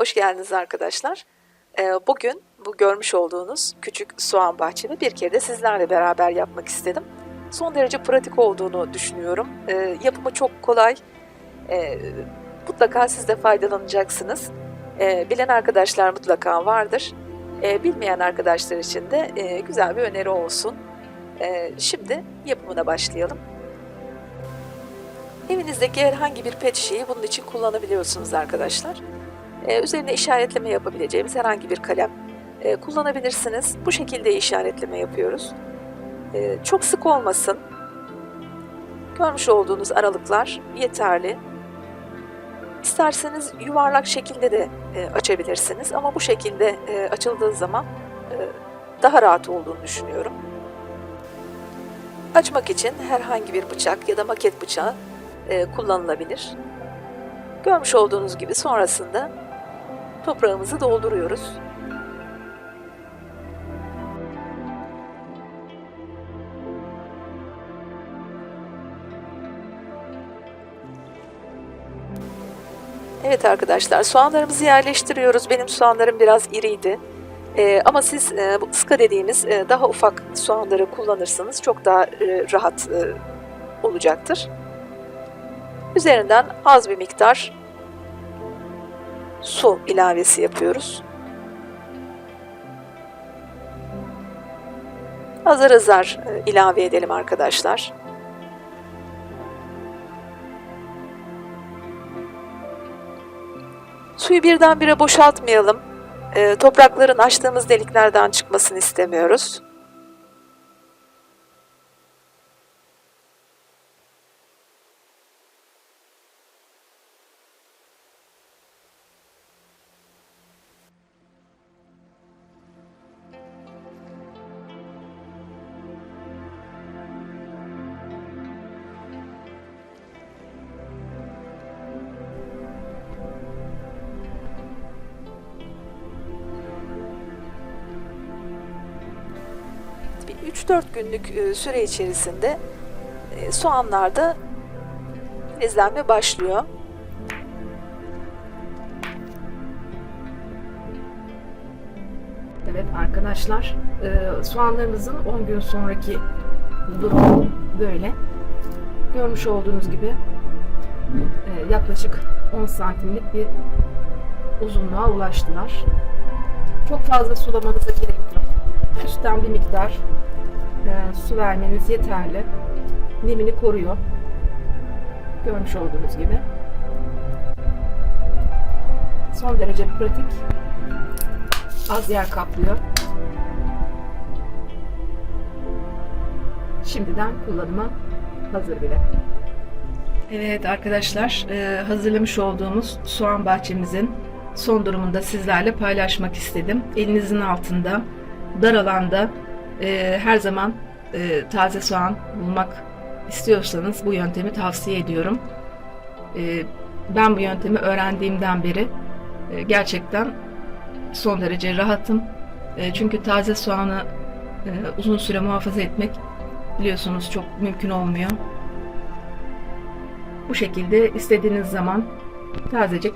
Hoş geldiniz arkadaşlar. Ee, Bugün bu görmüş olduğunuz küçük soğan bahçemi bir kere de sizlerle beraber yapmak istedim. Son derece pratik olduğunu düşünüyorum. Ee, Yapımı çok kolay. Ee, Mutlaka siz de faydalanacaksınız. Bilen arkadaşlar mutlaka vardır. Bilmeyen arkadaşlar için de e, güzel bir öneri olsun. Şimdi yapımına başlayalım. Evinizdeki herhangi bir pet şişeyi bunun için kullanabiliyorsunuz arkadaşlar. Ee, üzerine işaretleme yapabileceğimiz herhangi bir kalem e, kullanabilirsiniz. Bu şekilde işaretleme yapıyoruz. Ee, çok sık olmasın. Görmüş olduğunuz aralıklar yeterli. İsterseniz yuvarlak şekilde de e, açabilirsiniz ama bu şekilde e, açıldığı zaman e, daha rahat olduğunu düşünüyorum. Açmak için herhangi bir bıçak ya da maket bıçağı kullanılabilir. Görmüş olduğunuz gibi sonrasında toprağımızı dolduruyoruz. Evet arkadaşlar soğanlarımızı yerleştiriyoruz. Benim soğanlarım biraz iriydi. Ee, ama siz e, bu ıska dediğimiz e, daha ufak soğanları kullanırsanız çok daha e, rahat e, olacaktır. Üzerinden az bir miktar su ilavesi yapıyoruz. Azar azar e, ilave edelim arkadaşlar. Suyu birdenbire boşaltmayalım. E, toprakların açtığımız deliklerden çıkmasını istemiyoruz. 3-4 günlük e, süre içerisinde e, soğanlarda filizlenme başlıyor. Evet arkadaşlar, e, soğanlarımızın 10 gün sonraki durumu böyle. Görmüş olduğunuz gibi yaklaşık 10 santimlik bir uzunluğa ulaştılar. Çok fazla sulamanıza gerek yok. Üstten bir miktar e, su vermeniz yeterli. Nemini koruyor. Görmüş olduğunuz gibi. Son derece pratik az yer kaplıyor. Şimdiden kullanıma hazır bile. Evet arkadaşlar e, hazırlamış olduğumuz soğan bahçemizin son durumunu da sizlerle paylaşmak istedim. Elinizin altında dar alanda e, her zaman e, taze soğan bulmak istiyorsanız bu yöntemi tavsiye ediyorum. E, ben bu yöntemi öğrendiğimden beri e, gerçekten son derece rahatım. E, çünkü taze soğanı e, uzun süre muhafaza etmek biliyorsunuz çok mümkün olmuyor. Bu şekilde istediğiniz zaman tazecik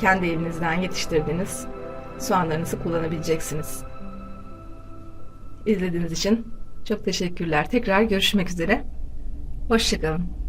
kendi evinizden yetiştirdiğiniz soğanlarınızı kullanabileceksiniz. İzlediğiniz için çok teşekkürler. Tekrar görüşmek üzere. Hoşçakalın.